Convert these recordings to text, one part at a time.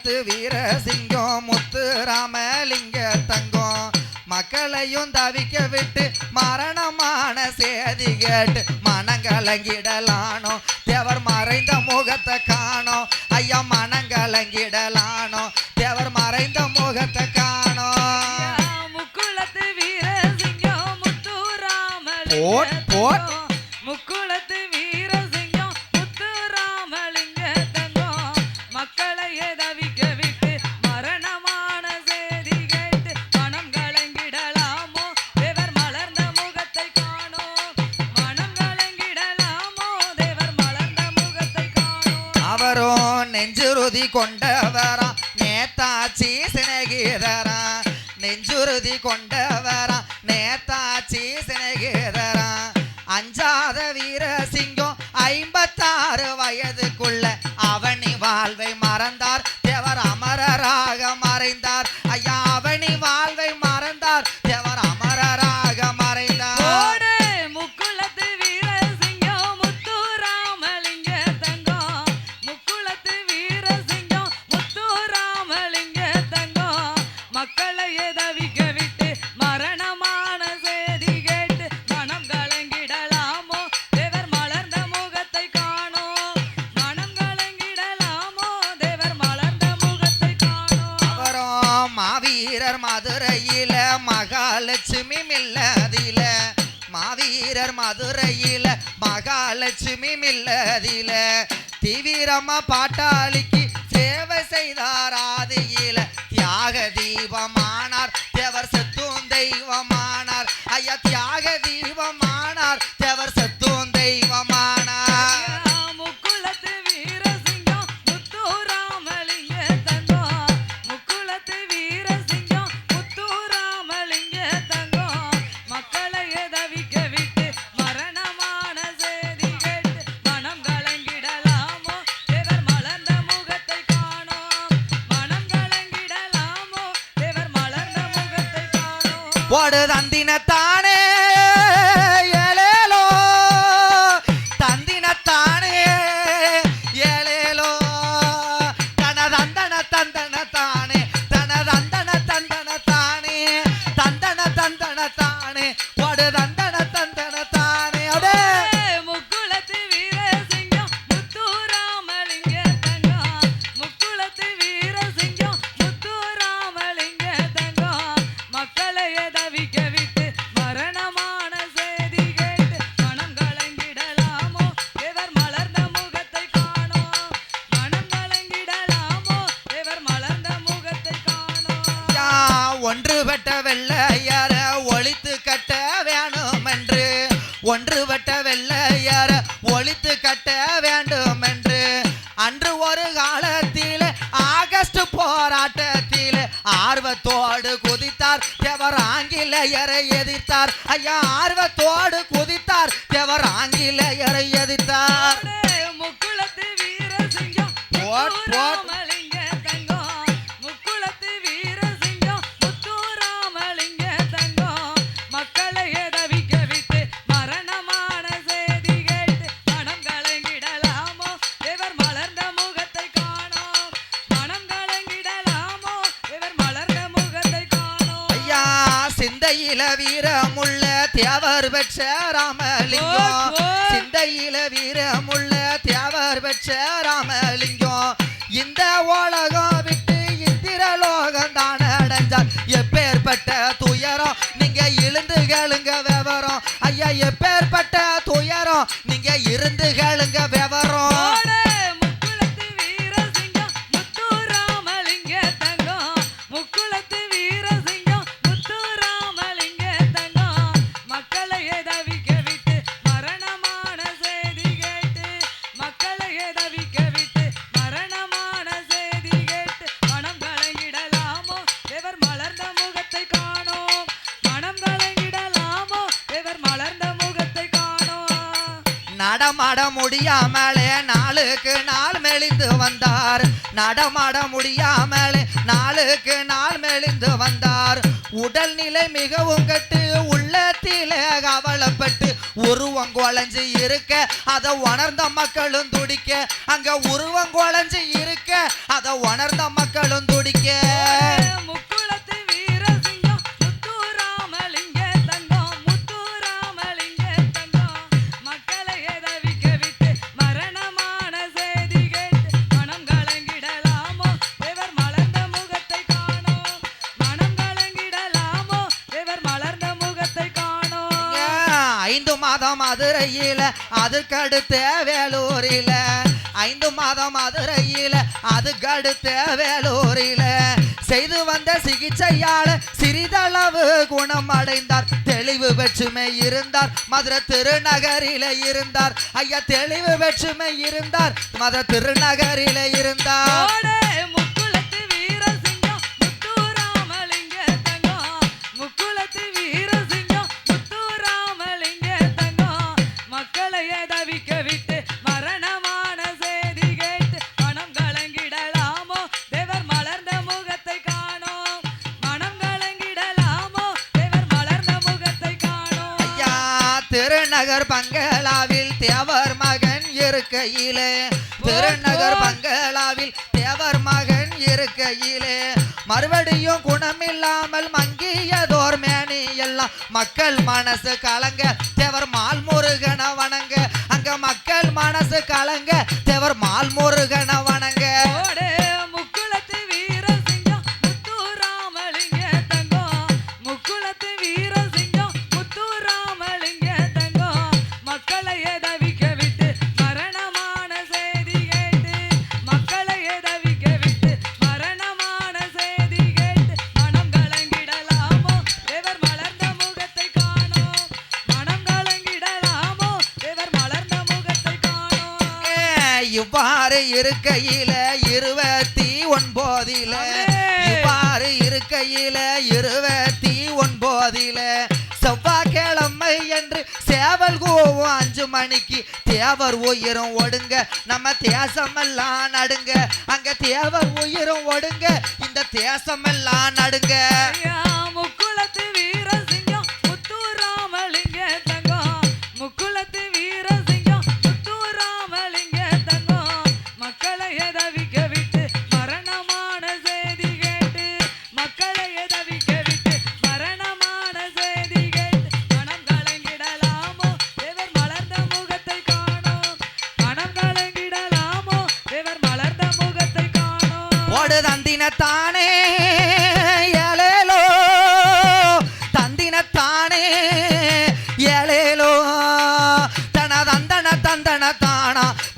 முக்குளத்து வீர சிங்கம் முத்து ராமலிங்க தங்கம். மக்களையும் தவிக்க விட்டு மரணமான சேதி கேட்டு மனங்கலங்கிடலானோ? தேவர் மறைந்த முகத்தை காணோம் ஐயா மனங்கலங்கிடலானோ? தேவர் மறைந்த முகத்தை காணோம் போட், போட். நெஞ்சுறுதி கொண்டவரா நேதாச்சி சினகிதரா நெஞ்சுறுதி கொண்டவரா நேதாச்சி சினகிதரா அஞ்சாத வீர சிங்கம் ஐம்பத்தாறு வயதுக்குள்ள அவனி வாழ்வை மாவீரர் மதுரையில மகாலட்சுமி மில்லதில. தீவிரமா பாட்டாளிக்கு சேவை செய்தார் ஆதியில. தியாக தீபமானார் தேவர் செத்தும் தெய்வமானார். ஐயா ஒன்றுபட்ட வெள்ளையர ஒழித்து கட்ட வேணும் என்று ஒன்றுபட்ட வெள்ளையர ஒழித்து கட்ட வேண்டும் என்று அன்று ஒரு காலத்தில் ஆகஸ்ட் போராட்டத்தில் ஆர்வத்தோடு குதித்தார் தேவர் ஆங்கிலேயரை எதிர்த்தார். ஐயா ஆர்வத்தோடு குதித்தார் தேவர் ஆங்கிலேயரை எதிர்த்தார். முக்குளத்து வீர தேவர் பெற்ற ராமலிங்கம். சிந்தையில வீரமுள்ள தேவர் பெற்ற ராமலிங்கம். இந்த உலகம் விட்டு இந்திரலோகம் தான் அடைஞ்சார். எப்பேற்பட்ட துயரம் நீங்க இழுந்து கேளுங்க விவரம். ஐயா எப்பேற்பட்ட துயரம் நீங்க இருந்து கேளுங்க முடியாமலே நாளுக்கு நாள் மெலிந்து வந்தார். நடமாட முடியாமலே நாளுக்கு நாள் மெலிந்து வந்தார். உடல்நிலை மிகவும் கட்டு உள்ளத்திலே கவலைப்பட்டு உருவம் குழஞ்சு இருக்க அதை உணர்ந்த மக்களும் துடிக்க அங்க உருவம் குழஞ்சு இருக்க அதை உணர்ந்த மக்களும் மாதம் மதுரையில் அதுக்கடுத்த வேலூரில். ஐந்து மாதம் மதுரையில் அதுக்கடுத்த வேலூரில். செய்து வந்த சிகிச்சையால் சிறிதளவு குணம் அடைந்தார் தெளிவு பெற்றுமை இருந்தார். மதுரை திருநகரில இருந்தார். ஐயா தெளிவு பெற்றுமை இருந்தார். மதுரை திருநகரில இருந்தார். திருநகர் பங்களாவில் தேவர் மகன் இருக்கையிலே. திருநகர் பங்களாவில் தேவர் மகன் இருக்கையிலே. மறுபடியும் குணமில்லாமல் மங்கியதோர் மேனி எல்லாம் மக்கள் மனசு கலங்க தேவர் மால் முருகன வணங்க. அங்க மக்கள் மனசு கலங்க தேவர் இவ்வாறு இருக்கையில இருபத்தி ஒன்பதில. இவ்வாறு இருக்கையில இருபத்தி ஒன்பதில. செவ்வாய்க்கிழமை என்று சேவல் கூவும் அஞ்சு மணிக்கு தேவர் உயிரும் ஒடுங்க. நம்ம தேசமெல்லாம் நடுங்க. அங்க தேவர் உயிரும் ஒடுங்க. இந்த தேசமெல்லாம் நடுங்க. தானா தன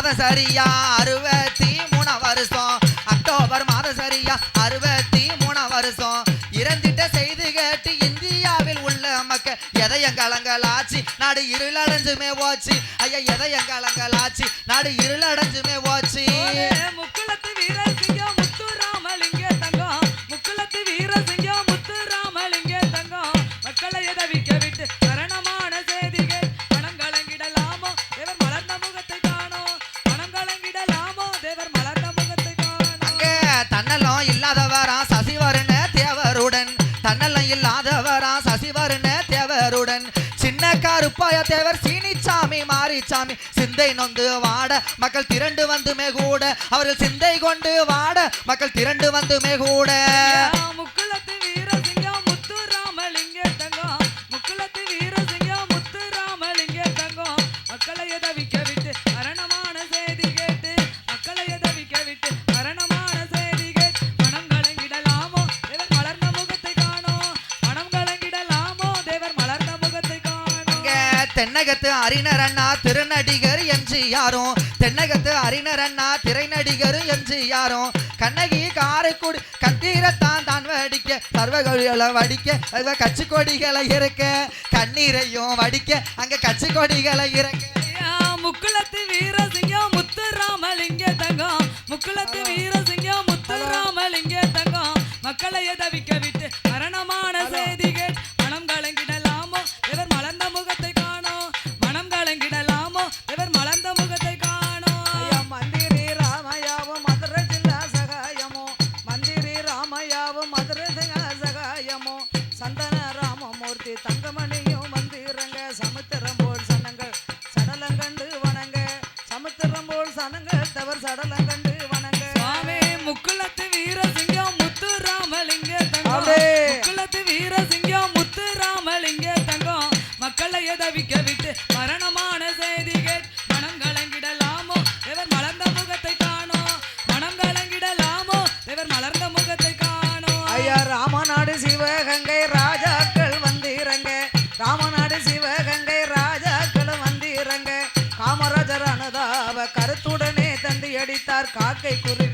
மாதம் மாத சரியா அறுபத்தி மூணு வருஷம். அக்டோபர் மாத சரியா அறுபத்தி மூணு வருஷம். இறந்திட்ட செய்தி கேட்டு இந்தியாவில் உள்ள மக்கள் எதையங்கலங்களாச்சு நாடு இருளடைஞ்சுமே போச்சு. ஐயா எதையங்கலங்களாச்சு நாடு இருளடைஞ்சுமே போச்சு. இல்லாதவரா சசிவருண தேவருடன். சின்ன கருப்பாய தேவர் சீனிச்சாமி மாரிச்சாமி. சிந்தை நொந்து வாட மக்கள் திரண்டு வந்துமே கூட அவர்கள் சிந்தை கொண்டு வாட மக்கள் திரண்டு வந்துமே கூட தென்னகத்து அறிஞர் அண்ணா திருநடிகர் என்று யாரும். தென்னகத்து அறிஞர் அண்ணா திரைநடிகர் என்று யாரும். கண்ணகி காரைக்குடி கத்தீரத்தான் தான் வடிக்க சர்வகொடிகளை வடிக்க கட்சி கொடிகளை இறக்க கண்ணீரையும் வடிக்க அங்க கட்சி கொடிகளை இருக்க முக்குளத்து வீரசிங்கம் முத்து ராமலிங்க தங்கம். முக்குளத்து வீரசிங்க முத்து ராமலிங்க தங்கம். மக்களை தவிக்க விட்டு அவர் சடலம் கண்டு காக்கை குறி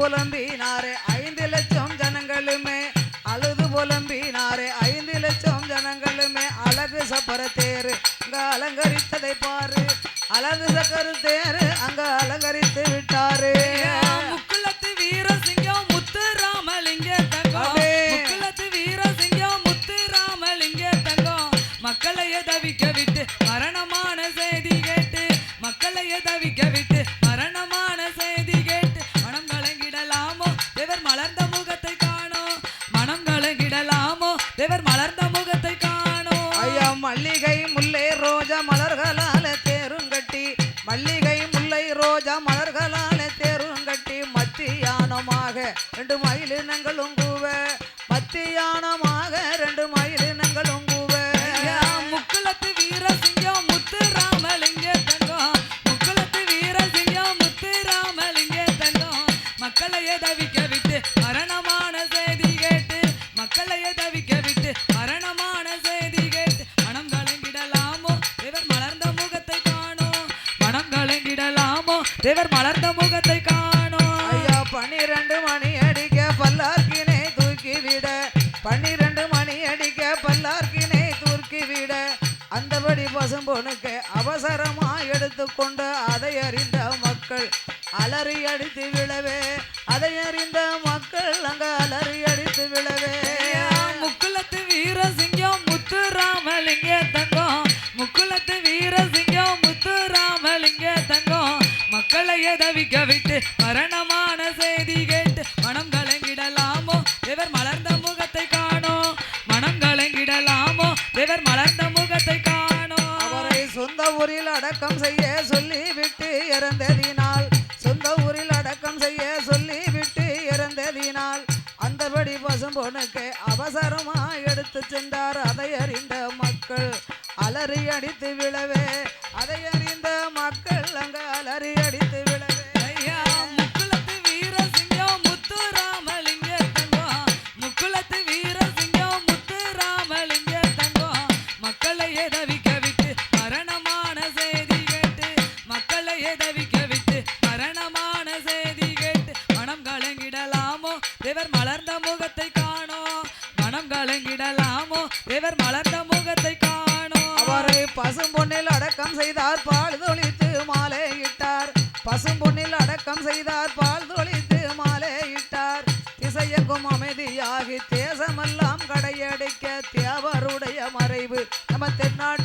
புலம்பினாரே ஐந்து லட்சம் ஜனங்களுமே. அழுது புலம்பினாரே ஐந்து லட்சம் ஜனங்களுமே. அழகு சப்பர தேரு அலங்கரித்து மத்தியானமாக ரெண்டு மயிலினங்களும் கூவ மத்தியானமாக பன்னிரண்டு மணி அடிக்க பல்லார்க்கினை தூக்கிவிட பன்னிரண்டு மணி அடிக்க பல்லார்க்கினை தூக்கிவிட அந்தபடி பசும்பொனுக்கு அவசரமா எடுத்துக்கொண்டு அதை அறிந்த மக்கள் அலறி அடித்து விழவே. அதை அறிந்த மக்கள் அங்க அலறி அடித்து விழவே. முக்குளத்து வீரசிங்கம் முத்து ராமலிங்க தங்கம். முக்குளத்து வீரசிங்கம் முத்து ராமலிங்க தங்கம். மக்களை தவிக்க விட்டு மரணம் அடக்கம் செய்ய சொல்லி விட்டு இறந்ததினால். சொந்த ஊரில் அடக்கம் செய்ய சொல்லி விட்டு இறந்ததினால். அந்தபடி பசும்பொண்ணுக்கு அவசரமாக எடுத்து சென்றார். அதை அறிந்த மக்கள் அலறி அடித்து விழவே உலகும் அமைதியாகி தேசமெல்லாம் கடையடிக்க தேவருடைய மறைவு. நம்ம தென்னாடு